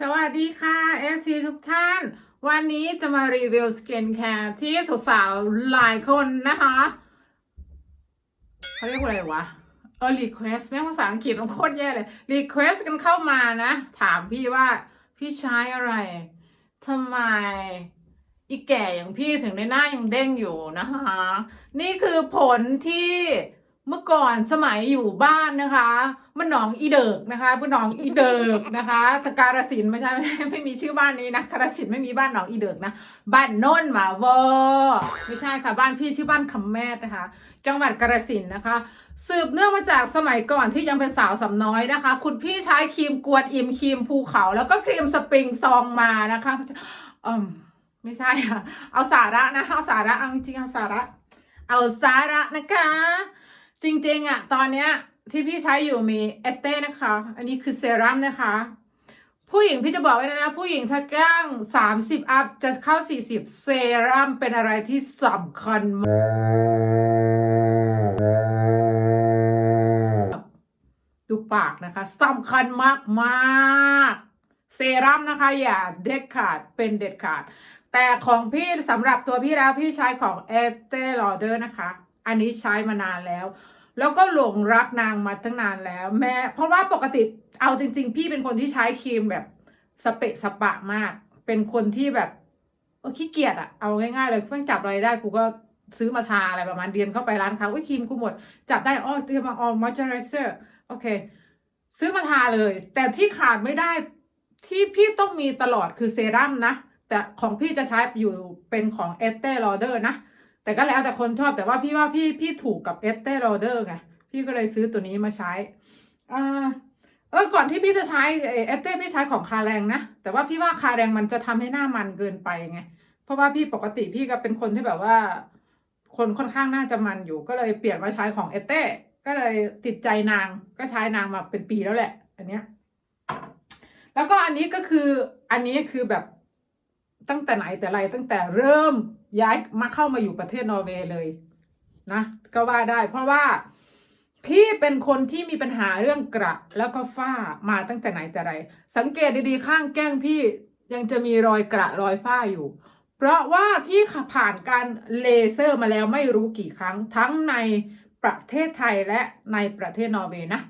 สวัสดีค่ะเอซีทุกท่าน วันนี้จะมารีวิวสกินแคร์ที่สาวๆหลายคนนะคะเขาเรียกว่าอะไรวะ เออรีเควสแม่งภาษาอังกฤษมันโคตรแย่เลยรีเควสกันเข้ามานะ ถามพี่ว่าพี่ใช้อะไรทำไมอีแก่อย่างพี่ถึงได้หน้ายังเด้งอยู่นะคะ นี่คือผลที่ เมื่อก่อนสมัยอยู่บ้านนะคะมันหนองอีเดิกนะคะเป็นหนองอีเดิกนะคะตะการสินไม่ใช่ไม่ใช่ไม่มีชื่อบ้านนี้นะกาฬสินไม่มีบ้านหนองอีเดิกนะบ้านโน่นหมาวอไม่ใช่ค่ะบ้านพี่ชื่อบ้านคำแมทนะคะ จังหวัดกาฬสินนะคะ สืบเนื่องมาจากสมัยก่อนที่ยังเป็นสาวสำน้อยนะคะ คุณพี่ใช้ครีมกวดอิ่มครีมภูเขา แล้วก็ครีมสปริงซองมานะคะอืมไม่ใช่ค่ะเอาสาระนะเอาสาระเอาจริงเอาสาระ เอาสาระนะคะ จริงๆอะตอนเนี้ยที่พี่ใช้อยู่มีเอเต้นะคะ อันนี้คือเซรั่มนะคะ ผู้หญิงพี่จะบอกไว้เลยนะ ผู้หญิงถ้าแก้งสามสิบอัพจะเข้าสี่สิบเซรั่มเป็นอะไรที่สำคัญมากดูปากนะคะสำคัญมากมากเซรั่มนะคะ อย่าเด็ดขาดเป็นเด็ดขาด แต่ของพี่สำหรับตัวพี่แล้วพี่ใช้ของเอเต้ลอเดอร์นะคะ อันนี้ใช้มานานแล้ว แล้วก็หลงรักนางมาตั้งนานแล้ว แม้เพราะว่าปกติเอาจริง ๆ พี่เป็นคนที่ใช้ครีมแบบสเปะสปะมาก เป็นคนที่แบบขี้เกียจอะเอาง่ายๆเลยเพิ่งจับอะไรได้กูก็ซื้อมาทาอะไรประมาณเดือนเข้าไปร้านเขาอุ้ยครีมกูหมด จับได้อ๋อเตรียมมาออมอยเจอร์ไรเซอร์โอเค ซื้อมาทาเลย แต่ที่ขาดไม่ได้ที่พี่ต้องมีตลอดคือเซรั่มนะ แต่ของพี่จะใช้อยู่เป็นของเอสเต l ลอเดอร์นะ แต่ก็แล้วแต่คนชอบแต่ว่าพี่ว่าพี่พี่ถูกกับเอสเต l ลอเดอร์ไงพี่ก็เลยซื้อตัวนี้มาใช้อ่าเออก่อนที่พี่จะใช้เอสเตพี่ใช้ของคาแรงนะแต่ว่าพี่ว่าคาแรงมันจะทำให้หน้ามันเกินไปไงเพราะว่าพี่ปกติพี่ก็เป็นคนที่แบบว่า คนค่อนข้างน่าจะมันอยู่ ก็เลยเปลี่ยนมาใช้ของเอสเต้ก็เลยติดใจนางก็ใช้นางมาเป็นปีแล้วแหละ อันเนี้ยแล้วก็อันนี้ก็คืออันนี้คือแบบ ตั้งแต่ไหนแต่ไรตั้งแต่เริ่มย้ายมาเข้ามาอยู่ประเทศนอร์เวย์เลยนะก็ว่าได้ เพราะว่าพี่เป็นคนที่มีปัญหาเรื่องกระ แล้วก็ฝ้ามาตั้งแต่ไหนแต่ไร สังเกตดีๆข้างแก้มพี่ยังจะมีรอยกระรอยฝ้าอยู่ เพราะว่าพี่ขับผ่านการเลเซอร์มาแล้วไม่รู้กี่ครั้งทั้งในประเทศไทยและในประเทศนอร์เวย์นะ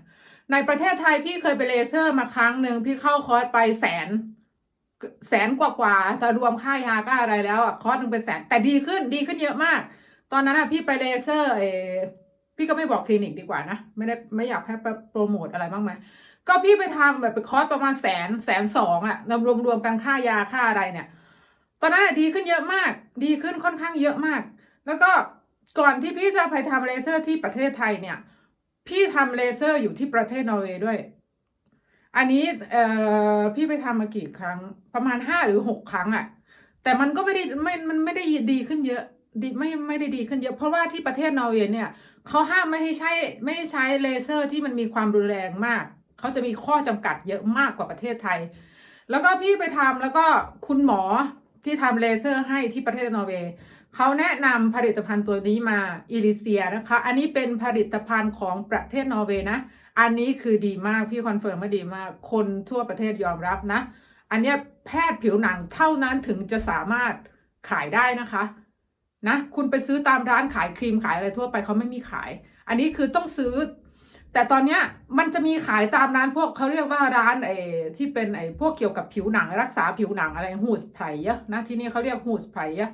ในประเทศไทยพี่เคยไปเลเซอร์มาครั้งหนึ่งพี่เข้าคอร์สไปแสน แสนกว่ากว่าๆถ้ารวมค่ายาก็อะไรแล้วอะคอร์สหนึ่งเป็นแสนแต่ดีขึ้นดีขึ้นเยอะมาก ตอนนั้นอะพี่ไปเลเซอร์เอพี่ก็ไม่บอกคลินิกดีกว่านะไม่ได้ไม่อยากให้โปรโมทอะไรมากมายก็พี่ไปทำแบบไปคอร์สประมาณแสนแสนสองอะรวมรวมรวมกันค่ายาค่าอะไรเนี่ย ตอนนั้นอะดีขึ้นเยอะมาก ดีขึ้นค่อนข้างเยอะมาก แล้วก็ก่อนที่พี่จะไปทำเลเซอร์ที่ประเทศไทยเนี่ย พี่ทำเลเซอร์อยู่ที่ประเทศนอร์เวย์ด้วย อันนี้เอ่อพี่ไปทำมากี่ครั้ง ประมาณห้าหรือหกครั้งอะ่ะ แต่มันก็ไม่ได้ไม่มันไม่ได้ดีขึ้นเยอะดีไม่ไม่ได้ดีขึ้นเยอะเพราะว่าที่ประเทศนอร์เวย์เนี่ยเขาห้ามไม่ให้ใช้ไม่ให้ใช้เลเซอร์ที่มันมีความรุนแรงมากเขาจะมีข้อจำกัดเยอะมากกว่าประเทศไทย แล้วก็พี่ไปทำแล้วก็คุณหมอที่ทำเลเซอร์ให้ที่ประเทศนอร์เวย์เขาแนะนำผลิตภัณฑ์ตัวนี้มาอิลิเซียนะคะ อันนี้เป็นผลิตภัณฑ์ของประเทศนอร์เวย์นะ อันนี้คือดีมากพี่คอนเฟิร์มว่าดีมาก คนทั่วประเทศยอมรับนะ อันเนี้ยแพทย์ผิวหนังเท่านั้นถึงจะสามารถขายได้นะคะ นะ คุณไปซื้อตามร้านขายครีมขายอะไรทั่วไปเขาไม่มีขาย อันนี้คือต้องซื้อ แต่ตอนเนี้ยมันจะมีขายตามร้านพวกเขาเรียกว่าร้านไอ้ที่เป็นไอ้พวกเกี่ยวกับผิวหนังรักษาผิวหนังอะไรฮูสไพรอะนะที่นี่เขาเรียกฮูสไพรอะ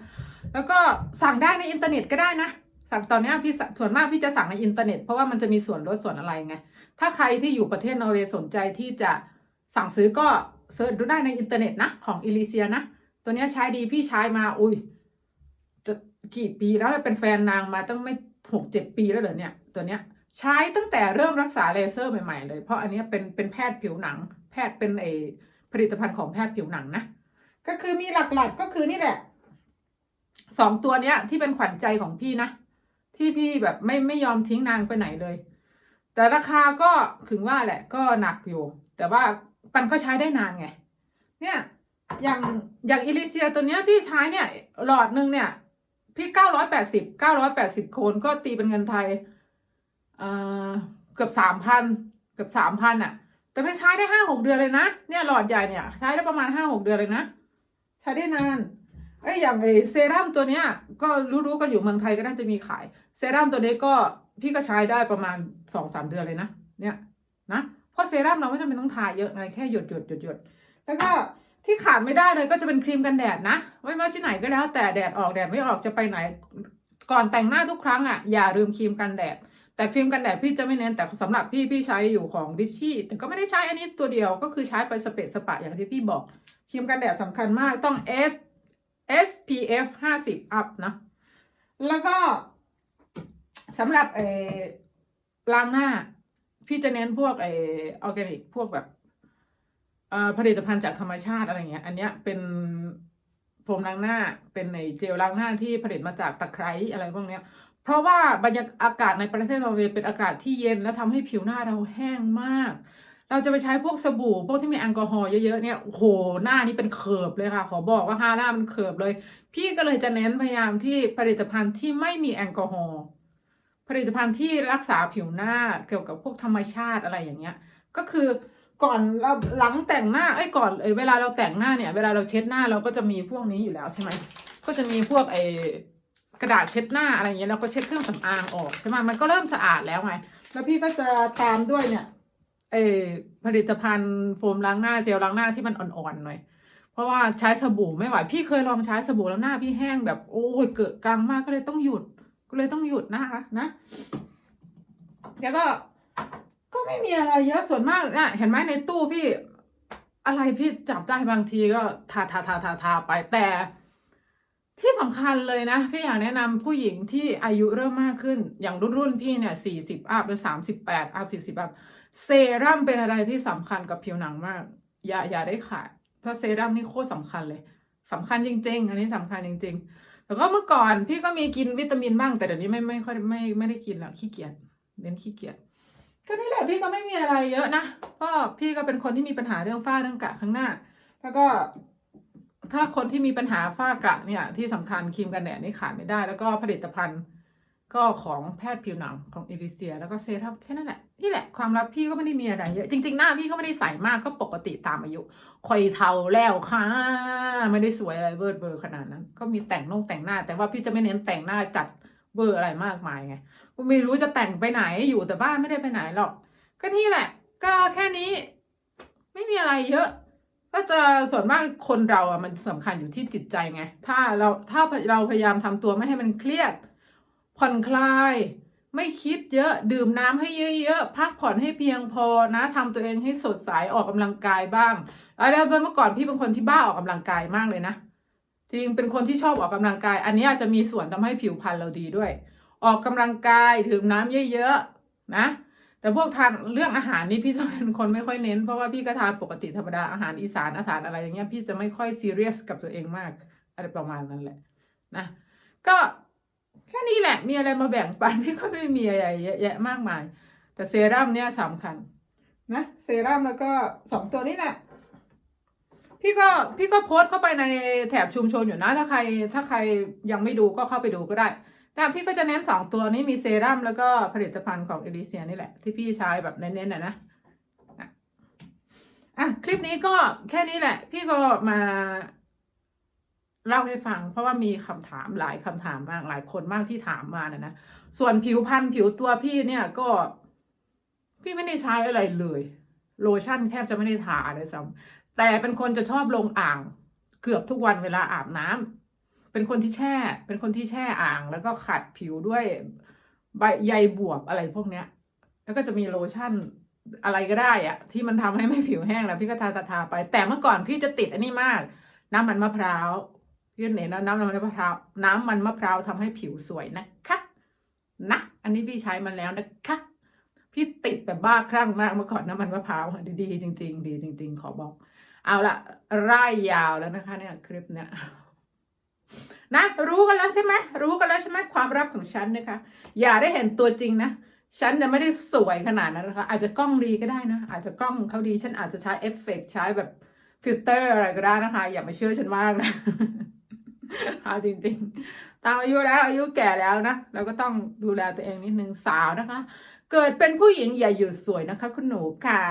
แล้วก็สั่งได้ในอินเทอร์เน็ตก็ได้นะ สั่งตอนนี้พี่ส่วนมากพี่จะสั่งในอินเทอร์เน็ต เพราะว่ามันจะมีส่วนลดส่วนอะไรไง ถ้าใครที่อยู่ประเทศนอร์เวย์สนใจที่จะสั่งซื้อก็เสิร์ชดูได้ในอินเทอร์เน็ตนะ ของอิลิเซียนะ ตัวนี้ใช้ดีพี่ใช้มาอุ้ยจะกี่ปีแล้วเป็นแฟนนางมาตั้งไม่หกเจ็ดปีแล้วเหรอเนี่ย ตัวเนี้ยใช้ตั้งแต่เริ่มรักษาเลเซอร์ใหม่ๆเลย เพราะอันนี้เป็นเป็นแพทย์ผิวหนัง แพทย์เป็นเอผลิตภัณฑ์ของแพทย์ผิวหนังนะ ก็คือมีหลักๆก็คือนี่แหละสองตัวเนี้ยที่เป็นขวัญใจของพี่นะ ที่พี่แบบไม่ไม่ยอมทิ้งนางไปไหนเลย แต่ราคาก็ถึงว่าแหละก็หนักอยู่ แต่ว่ามันก็ใช้ได้นานไง เนี่ยอย่างอย่างอิลิเซียตัวเนี้ยพี่ใช้เนี่ยหลอดหนึ่งเนี่ย พี่เก้าร้อยแปดสิบเก้าร้อยแปดสิบโคนก็ตีเป็นเงินไทยเอ่อเกือบสามพันเกือบสามพันอะ แต่ไม่ใช้ได้ห้าหกเดือนเลยนะเนี่ยหลอดใหญ่เนี่ย ใช้ได้ประมาณห้าหกเดือนเลยนะ ใช้ได้นานไอ้อย่างไอ้เซรั่มตัวเนี้ย ก็รู้ๆกันอยู่เมืองไทยก็น่าจะมีขาย เซรั่มตัวนี้ก็พี่ก็ใช้ได้ประมาณสองสามเดือนเลยนะ เนี่ยนะเพราะเซรั่มเราไม่จำเป็นต้องทาเยอะไงแค่หยดหยดหยดหยดแล้วก็ที่ขาดไม่ได้เลยก็จะเป็นครีมกันแดดนะไม่ว่าที่ไหนก็แล้ว แต่แดดออกแดดไม่ออกจะไปไหน ก่อนแต่งหน้าทุกครั้งอะอย่าลืมครีมกันแดด แต่ครีมกันแดดพี่จะไม่เน้นแต่สำหรับพี่พี่ใช้อยู่ของดิชชี่แต่ก็ไม่ได้ใช้อันนี้ตัวเดียวก็คือใช้ไปสเปซสปะอย่างที่พี่บอกครีมกันแดดสำคัญมากต้อง S SPF 50 up นะแล้วก็ สำหรับเออล้างหน้า พี่จะเน้นพวกไอออร์แกนิกพวกแบบผลิตภัณฑ์จากธรรมชาติอะไรเงี้ย อันเนี้ยเป็นโฟมล้างหน้า เป็นในเจลล้างหน้าที่ผลิตมาจากตะไคร้อะไรพวกเนี้ย เพราะว่าบรรยากาศในประเทศเราเนี่ยเป็นอากาศที่เย็นและทำให้ผิวหน้าเราแห้งมาก เราจะไปใช้พวกสบู่พวกที่มีแอลกอฮอล์เยอะๆเนี่ยโอ้โหหน้านี่เป็นเขิบเลยค่ะ ขอบอกว่าหาหน้ามันเขิบเลย พี่ก็เลยจะเน้นพยายามที่ผลิตภัณฑ์ที่ไม่มีแอลกอฮอล์ ผลิตภัณฑ์ที่รักษาผิวหน้าเกี่ยวกับพวกธรรมชาติอะไรอย่างเงี้ย ก็คือก่อนเราหลังแต่งหน้าไอ้ก่อนเอ้ยเวลาเราแต่งหน้าเนี่ยเวลาเราเช็ดหน้าเราก็จะมีพวกนี้อยู่แล้วใช่ไหมก็จะมีพวกไอ้กระดาษเช็ดหน้าอะไรอย่างเงี้ยเราก็เช็ดเครื่องสำอางออกใช่ไหมมันก็เริ่มสะอาดแล้วไงแล้วพี่ก็จะตามด้วยเนี่ยเออผลิตภัณฑ์โฟมล้างหน้าเจลล้างหน้าที่มันอ่อนๆหน่อย เพราะว่าใช้สบู่ไม่ไหวพี่เคยลองใช้สบู่แล้วหน้าพี่แห้งแบบโอ้ยเกิดกลางมากก็เลยต้องหยุด ก็เลยต้องหยุดนะคะนะ แล้วก็ก็ไม่มีอะไรเยอะส่วนมากนะเห็นไหมในตู้พี่ อะไรพี่จับได้บางทีก็ทาทาทาทาทาไปแต่ที่สำคัญเลยนะ พี่อยากแนะนำผู้หญิงที่อายุเริ่มมากขึ้นอย่างรุ่นรุ่นพี่เนี่ยสี่สิบอัพหรือสามสิบแปดอัพสี่สิบอัพเซรั่มเป็นอะไรที่สำคัญกับผิวหนังมาก อย่าอย่าได้ขาดเพราะเซรั่มนี่โคตรสำคัญเลยสำคัญจริง ๆ อันนี้สำคัญจริง ๆ แต่ก็เมื่อก่อนพี่ก็มีกินวิตามินบ้างแต่เดี๋ยวนี้ไม่ไม่ค่อยไม่ไม่ได้กินแล้วขี้เกียจเน้นขี้เกียจก็นี่แหละพี่ก็ไม่มีอะไรเยอะนะเพราะพี่ก็เป็นคนที่มีปัญหาเรื่องฝ้าเรื่องกระข้างหน้า แล้วก็ถ้าคนที่มีปัญหาฝ้ากระเนี่ยที่สำคัญครีมกันแดดนี่ขาดไม่ได้ แล้วก็ผลิตภัณฑ์ ก็ของแพทย์ผิวหนังของเอริเซีย แล้วก็เซรั่มแค่นั้นแหละนี่แหละความลับพี่ก็ไม่ได้มีอะไรเยอะจริง ๆ หน้าพี่ก็ไม่ได้ใสมากก็ปกติตามอายุคอยเทาแล้วค่ะ ไม่ได้สวยอะไรเวอร์เบอร์ขนาดนั้น ก็มีแต่งนงแต่งหน้า แต่ว่าพี่จะไม่เน้นแต่งหน้าจัดเวอร์อะไรมากมายไงก็ไม่รู้จะแต่งไปไหนอยู่แต่บ้านไม่ได้ไปไหนหรอก ก็นี่แหละ ก็แค่นี้ ไม่มีอะไรเยอะก็จะส่วนมากคนเราอะมันสำคัญอยู่ที่จิตใจไง ถ้าเราถ้าเราพยายามทำตัวไม่ให้มันเครียด ผ่อนคลาย ไม่คิดเยอะดื่มน้ำให้เยอะๆพักผ่อนให้เพียงพอนะทำตัวเองให้สดใสออกกำลังกายบ้างแล้วเมื่อก่อนพี่เป็นคนที่บ้าออกกำลังกายมากเลยนะจริงเป็นคนที่ชอบออกกำลังกาย อันนี้อาจจะมีส่วนทำให้ผิวพรรณเราดีด้วย ออกกำลังกายดื่มน้ำเยอะๆนะแต่พวกทานเรื่องอาหารนี่พี่จะเป็นคนไม่ค่อยเน้น เพราะว่าพี่ก็ทานปกติธรรมดาอาหารอีสานอาหารอะไรอย่างเงี้ยพี่จะไม่ค่อยซีเรียสกับตัวเองมาก อะไรประมาณนั้นแหละนะก็ แค่นี้แหละ มีอะไรมาแบ่งปันพี่ก็ไม่มีอะไรเยอะแยะมากมาย แต่เซรั่มเนี่ยสำคัญนะเซรั่มแล้วก็สองตัวนี้แหละพี่ก็พี่ก็โพสต์เข้าไปในแถบชุมชนอยู่นะ ถ้าใครถ้าใครยังไม่ดูก็เข้าไปดูก็ได้ แต่พี่ก็จะเน้นสองตัวนี้มีเซรั่มแล้วก็ผลิตภัณฑ์ของเอลิเซียนี่แหละ ที่พี่ใช้แบบเน้นๆนะนะอะอะคลิปนี้ก็แค่นี้แหละ พี่ก็มา เล่าให้ฟัง เพราะว่ามีคำถามหลายคำถามมากหลายคนมากที่ถามมานะนะส่วนผิวพรรณผิวตัวพี่เนี่ยก็ พี่ไม่ได้ใช้อะไรเลย โลชั่นแทบจะไม่ได้ทาเลยซ้ำแต่เป็นคนจะชอบลงอ่าง เกือบทุกวันเวลาอาบน้ำเป็นคนที่แช่ เป็นคนที่แช่อ่าง แล้วก็ขัดผิวด้วยใบใยบวบอะไรพวกเนี้ย แล้วก็จะมีโลชั่นอะไรก็ได้อะที่มันทำให้ไม่ผิวแห้งแล้วพี่ก็ทาทาทาไป แต่เมื่อก่อนพี่จะติดอันนี้มาก น้ำมันมะพร้าว พี่เห็นนะน้ำมันมะพร้าวน้ำมันมะพร้าวทำให้ผิวสวยนะคะนะอันนี้พี่ใช้มันแล้วนะคะพี่ติดแบบบ้าคลั่งมากเมื่อก่อนน้ำมันมะพร้าวดีดีจริง ๆ ดีจริง ๆ ขอบอก เอาละไร่ยาวแล้วนะคะเนี่ยคลิปเนี่ยนะรู้กันแล้วใช่ไหมรู้กันแล้วใช่ไหมความลับของฉันนะคะ อย่าได้เห็นตัวจริงนะฉันจะไม่ได้สวยขนาดนั้นนะคะอาจจะกล้องดีก็ได้นะ อาจจะกล้องเขาดี ฉันอาจจะใช้เอฟเฟกต์ใช้แบบฟิลเตอร์อะไรก็ได้นะคะ อย่ามาเชื่อฉันมากนะ เอาจริงๆ ตามอายุแล้วอายุแก่แล้วนะ เราก็ต้องดูแลตัวเองนิดนึงสาวนะคะ เกิดเป็นผู้หญิงอย่าหยุดสวยนะคะ คุณหนูค่ะ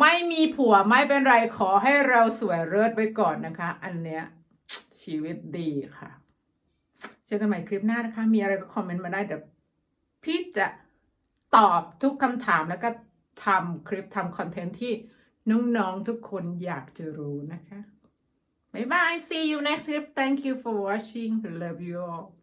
ไม่มีผัวไม่เป็นไรขอให้เราสวยเลิศไว้ก่อนนะคะ อันเนี้ยชีวิตดีค่ะ เจอกันใหม่คลิปหน้านะคะ มีอะไรก็คอมเมนต์มาได้เดี๋ยวพี่จะตอบทุกคำถามแล้วก็ทำคลิปทำคอนเทนต์ที่น้องๆทุกคนอยากจะรู้นะคะ Bye bye. See you next clip. Thank you for watching. Love you all.